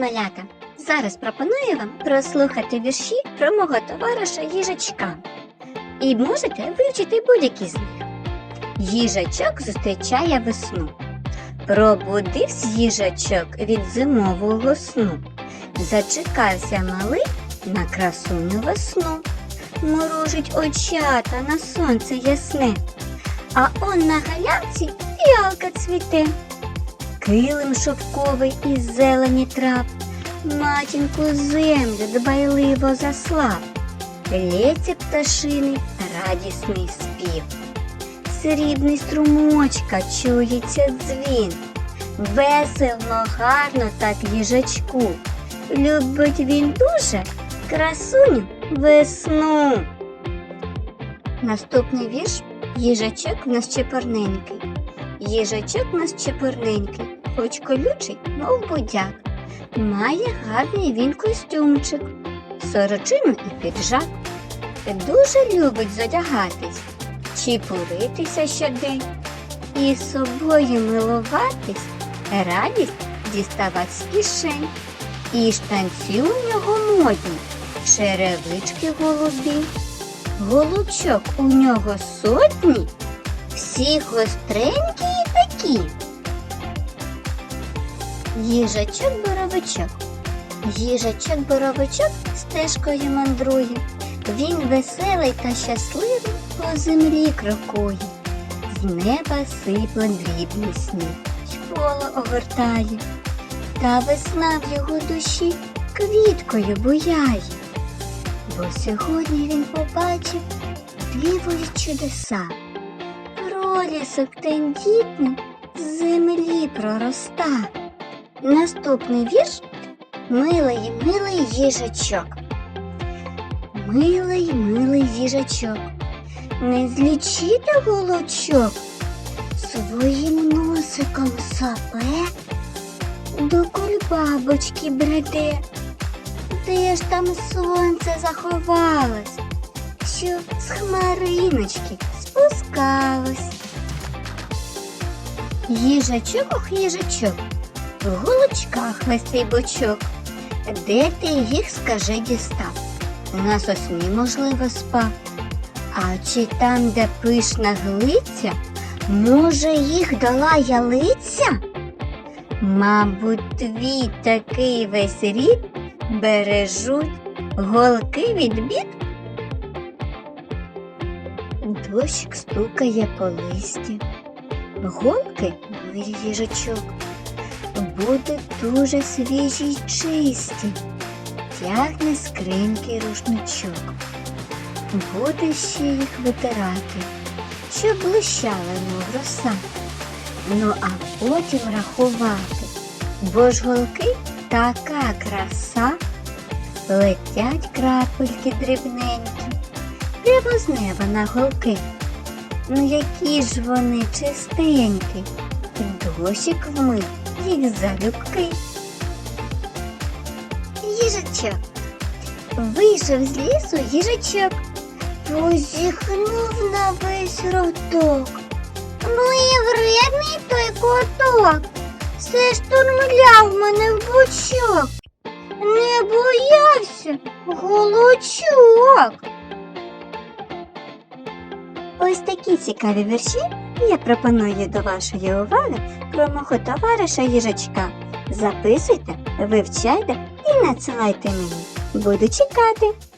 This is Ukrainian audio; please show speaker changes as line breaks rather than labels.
малята! Зараз пропоную вам прослухати вірші про мого товариша їжачка. І можете вивчити будь-які з них. Їжачок зустрічає весну. Пробудився їжачок від зимового сну. Зачекався малий на красуню весну. Морожить очата на сонце ясне, а он на галявці фіалка цвіте. Килим шовковий із зелені трав, матінку землю дбайливо заслав, Лється пташиний радісний спів. Срібний струмочка чується дзвін, весело, гарно так їжачку. Любить він дуже красуню весну. Наступний вірш їжачок в нас чепурненький. Їжачок в нас чепурненький, хоч колючий, мов будяк. Має гарний він костюмчик, сорочину і піджак. Дуже любить задягатись, чіпуритися щодень і собою милуватись, радість діставать з кишень. І штанці у нього модні, черевички голубі, голубчок у нього сотні, всі гостренькі і такі. Їжачок боровичок. Їжачок боровичок стежкою мандрує. Він веселий та щасливий по землі крокує. З неба сипле дрібний сніг, школа огортає. Та весна в його душі квіткою буяє. Бо сьогодні він побачив дивові чудеса. Пролісок тендітний з землі пророста. Наступний вірш Милий, милий їжачок. Милий, милий їжачок. Не злічити голочок своїм носиком сапе до кульбабочки бреде. Де ж там сонце заховалось, що з хмариночки спускалось. Їжачок, їжачок, в голочках весь бочок. Де ти їх, скажи, дістав? На сосні, можливо, спав. А чи там, де пишна глиця, може, їх дала ялиця? Мабуть, твій такий весь рід бережуть голки від бід. Дощик стукає по листі, голки їжачок, будуть дуже свіжі й чисті, тягне скринький рушничок, буде ще їх витирати, щоб блищала мов роса. Ну а потім рахувати, бо ж голки така краса, летять крапельки дрібненькі, прямо з неба на голки. Ну які ж вони чистенькі, дощик вмив їх залюбки. Їжачок. Вийшов з лісу їжачок, позіхнув на весь роток. Ну і вредний той коток. Все штурмляв мене в бочок. Не боявся голочок. Ось такі цікаві вірші я пропоную до вашої уваги про мого товариша їжачка. Записуйте, вивчайте і надсилайте мені. Буду чекати.